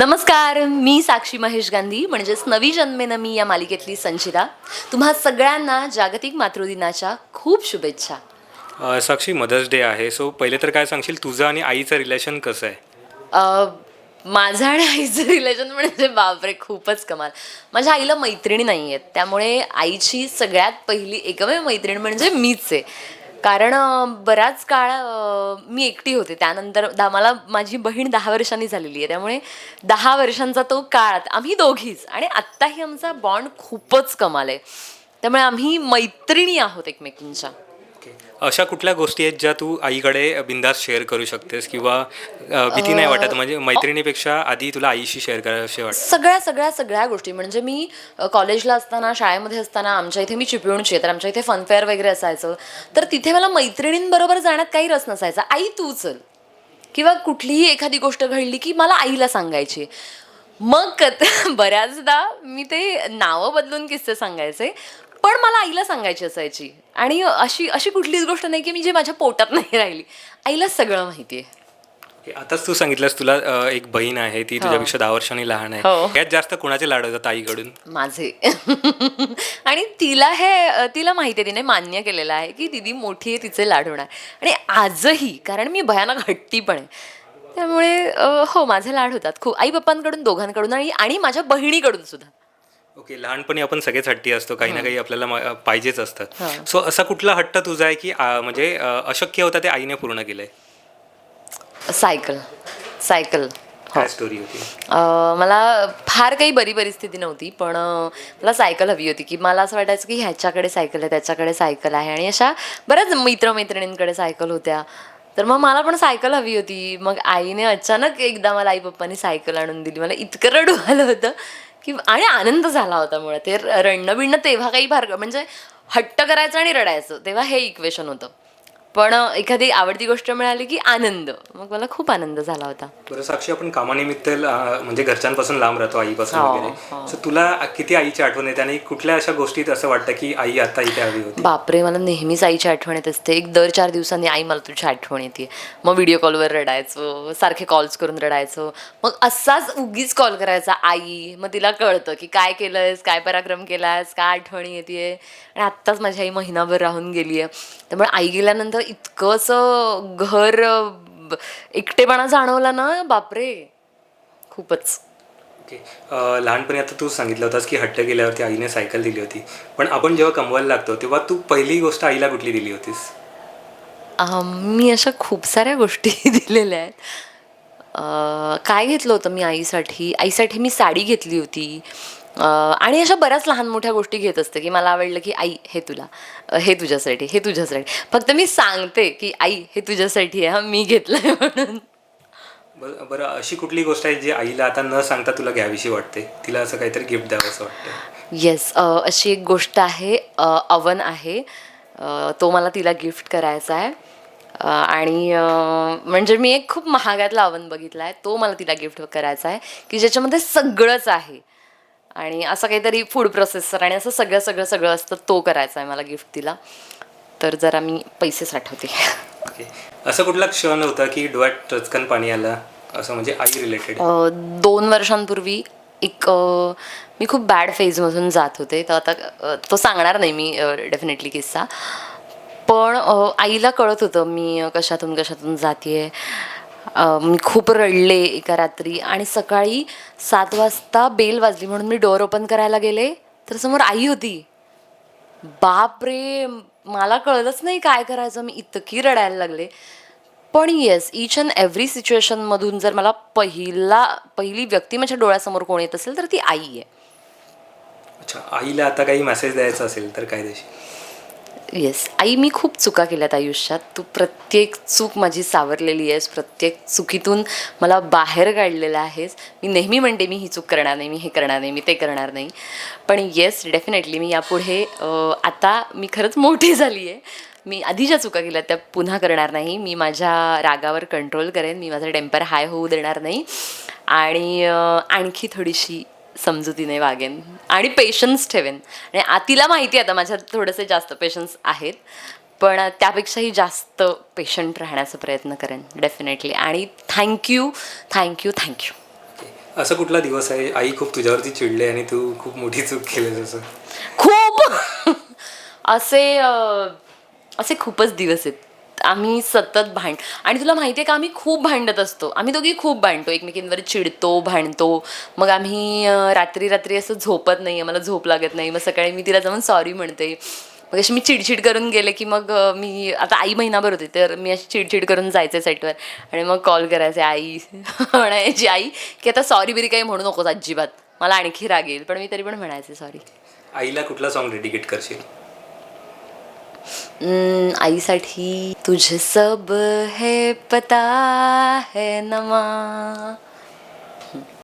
नमस्कार मी साक्षी महेश गांधी म्हणजेच नवी जन्मेनं मी या मालिकेतली संचिता तुम्हा सगळ्यांना जागतिक मातृदिनाच्या खूप शुभेच्छा. अ, साक्षी मदर्स डे आहे सो पहिले तर काय सांगशील तुझं आणि आईचं रिलेशन कसं आहे? अ, माझं आणि आईचं रिलेशन म्हणजे बापरे खूपच कमाल. माझ्या आईला मैत्रिणी नाही आहेत त्यामुळे आईची सगळ्यात पहिली एकमेव मैत्रीण म्हणजे मीच आहे. कारण बराच काळ मी एकटी होते. त्यानंतर दा मला माझी बहीण दहा वर्षांनी झालेली आहे. त्यामुळे दहा वर्षांचा तो काळ आम्ही दोघीच. आणि आत्ताही आमचा बॉन्ड खूपच कमाल आहे. त्यामुळे आम्ही मैत्रिणी आहोत एकमेकींच्या. ओके अशा कुठल्या गोष्टी आहेत ज्या तू आईकडे बिंदास शेअर करू शकतेस किंवा भीती नाही वाटत? म्हणजे मैत्रिणीपेक्षा आधी तुला आईशी शेअर करायला वाटतं? सगळ्या सगळ्या सगळ्या गोष्टी. म्हणजे मी कॉलेजला असताना शाळेमध्ये असताना आमच्या इथे मी चिपळूणची आहे. तर आमच्या इथे फनफेअर वगैरे असायचं. तर तिथे मला मैत्रिणींबरोबर जाण्यात काही रस नसायचा. आई तू चल. किंवा कुठलीही एखादी गोष्ट घडली की मला आईला सांगायची. मग कत बऱ्याचदा मी ते नावं बदलून किस्से सांगायचे. पण मला आईला सांगायची असायची. आणि अशी अशी कुठलीच गोष्ट नाही की मी जी माझ्या पोटात नाही राहिली. आईला सगळं माहिती आहे. आताच तू सांगितलंस तुला एक बहीण आहे ती तुझ्यापेक्षा दहा वर्षांनी लहान हो. आहे यात जास्त कुणाचे लाड होतात आईकडून? माझे. आणि तिला हे तिला माहिती आहे तिने मान्य केलेलं आहे की दिदी मोठी आहे तिचे लाड होणार. आणि आजही कारण मी भयानक हट्टी पण आहे. त्यामुळे हो माझे लाड होतात खूप. आई पप्पांकडून दोघांकडून आणि आणि माझ्या बहिणीकडून सुद्धा. ओके लहानपणी आपण सगळेच हट्टी असतो काही ना काही आपल्याला म- पाहिजेच असतं. हा. सो असा कुठला हट्ट तुझा आहे की आ, म्हणजे अ, अशक्य होता ते आईने पूर्ण केलंय? सायकल. सायकल. काय स्टोरी होती? अ, मला फार काही बरी परिस्थिती नव्हती पण अ, मला सायकल हवी होती की मला असं वाटायचं की ह्याच्याकडे सायकल आहे त्याच्याकडे सायकल आहे आणि अशा बऱ्याच मित्रमैत्रिणींकडे सायकल होत्या. तर मग मला पण सायकल हवी होती. मग आईने अचानक एकदा मला आई पप्पानी सायकल आणून दिली. मला इतकं रडू आलं होतं. की आणि आनंद झाला होता मुळे ते रडणं बिडणं तेव्हा काही फार म्हणजे हट्ट करायचं आणि रडायचं. तेव्हा हे इक्वेशन होतं. पण एखादी आवडती गोष्ट मिळाली की आनंद. मग मला खूप आनंद झाला होता. बरं साक्षी आपण कामानिमित्त म्हणजे घरच्यांपासून लांब राहतो आईपासून हो, वगैरे. सो तुला किती आईची आठवण येते आणि कुठल्या अशा गोष्टीत असं वाटतं की आई आता इथे हवी होती? बापरे मला नेहमीच आईची आठवण येत असते. एक दर चार दिवसांनी आई मला तुझी आठवण येते. मग व्हिडिओ कॉलवर रडायचो सारखे कॉल्स करून रडायचो. मग असाच उगीच कॉल करायचा आई. मग तिला कळतं की काय केलंयस काय पराक्रम केलायस काय आठवणी येते आणि आत्ताच माझी आई महिनाभर राहून गेली आहे त्यामुळे आई गेल्यानंतर इतकं असं घर एकटेपणा जाणवला ना? बापरे! खूपच. लहानपणी आता तू सांगितलं होतास की हट्ट गेल्यावरती आईने सायकल दिली होती. पण आपण जेव्हा कमवायला लागतो तेव्हा तू पहिली गोष्ट आईला कुठली दिली होतीस? मी अशा खूप साऱ्या गोष्टी दिलेल्या आहेत. काय घेतलं होतं मी आईसाठी? आईसाठी मी साडी घेतली होती. आणि अशा बऱ्याच लहान मोठ्या गोष्टी घेत असते की मला आवडलं की आई हे तुला. हे तुझ्यासाठी हे तुझ्यासाठी. फक्त मी सांगते की आई हे तुझ्यासाठी आहे. हा मी घेतलंय म्हणून. बरं बरं अशी कुठली गोष्ट आहे जी आईला आता न सांगता तुला घ्यावीशी वाटते? तिला असं काहीतरी गिफ्ट द्यावं असं वाटतं येस अशी एक गोष्ट आहे. अवन आहे. तो मला तिला गिफ्ट करायचा आहे. आणि म्हणजे मी एक खूप महागातला अवन बघितला आहे. तो मला तिला गिफ्ट करायचा आहे की ज्याच्यामध्ये सगळंच आहे. आणि असं काहीतरी फूड प्रोसेसर आणि असं सगळं सगळं सगळं असतं तो करायचा आहे मला गिफ्ट तिला. तर जरा मी पैसे साठवते. ओके असं कुठला क्षण होता की डोळ्यात टचकन पाणी आलं? असं म्हणजे आई रिलेटेड दोन वर्षांपूर्वी एक मी खूप बॅड फेजमधून जात होते. तर आता तो सांगणार नाही मी डेफिनेटली किस्सा. पण आईला कळत होतं मी कशातून कशातून जाते मी खूप रडले एका रात्री आणि सकाळी सात वाजता बेल वाजली म्हणून मी डोअर ओपन करायला गेले. तर समोर आई होती. बापरे मला कळलंच नाही काय करायचं मी इतकी रडायला लागले. पण येस इच अँड एव्हरी सिच्युएशनमधून जर मला पहिला पहिली व्यक्ती माझ्या डोळ्यासमोर कोण येत असेल तर ती आई आहे. अच्छा आईला आता काही मेसेज द्यायचा असेल तर काय देशील? येस आई मी खूप चुका केल्यात आयुष्यात. तू प्रत्येक चूक माझी सावरलेली आहेस. प्रत्येक चुकीतून मला बाहेर काढलेलं आहेस. मी नेहमी म्हणते मी ही चूक करणार नाही मी हे करणार नाही मी ते करणार नाही. पण येस डेफिनेटली मी यापुढे आता मी खरंच मोठी झाली आहे. मी आधी ज्या चुका केल्या त्या पुन्हा करणार नाही. मी माझ्या रागावर कंट्रोल करेन. मी माझा टेम्पर हाय होऊ देणार नाही. आणि आणखी थोडीशी समजुतीने वागेन आणि पेशन्स ठेवेन. आणि आ- तिला माहिती आहे आता माझ्यात थोडेसे जास्त पेशन्स आहेत पण त्यापेक्षाही जास्त पेशंट राहण्याचा प्रयत्न करेन डेफिनेटली आणि थँक्यू थँक्यू थँक्यू असं कुठला दिवस आहे? आई खूप तुझ्यावरती चिडले आणि तू खूप मोठी चूक केली असं. खूप! असे असे खूपच दिवस आहेत. आम्ही सतत भांड आणि तुला माहिती आहे का आम्ही खूप भांडत असतो. आम्ही दोघी खूप भांडतो. एकमेकींवर चिडतो भांडतो. मग आम्ही रात्री रात्री असं झोपत नाही मला झोप लागत नाही. मग सकाळी मी तिला जाऊन सॉरी म्हणते. मग अशी मी चिडचिड करून गेले की मग मी आता आई महिनाभर होती. तर मी अशी चिडचिड करून जायचे सेटवर. आणि मग कॉल करायचे आई. म्हणायची आई की आता सॉरी बिरी काही म्हणू नकोस अजिबात. मला आणखी राग येईल. पण मी तरी पण म्हणायचे सॉरी आईला कुठला सॉन्ग डेडिकेट करशील? आईसाठी तुझे सब है पता है नमा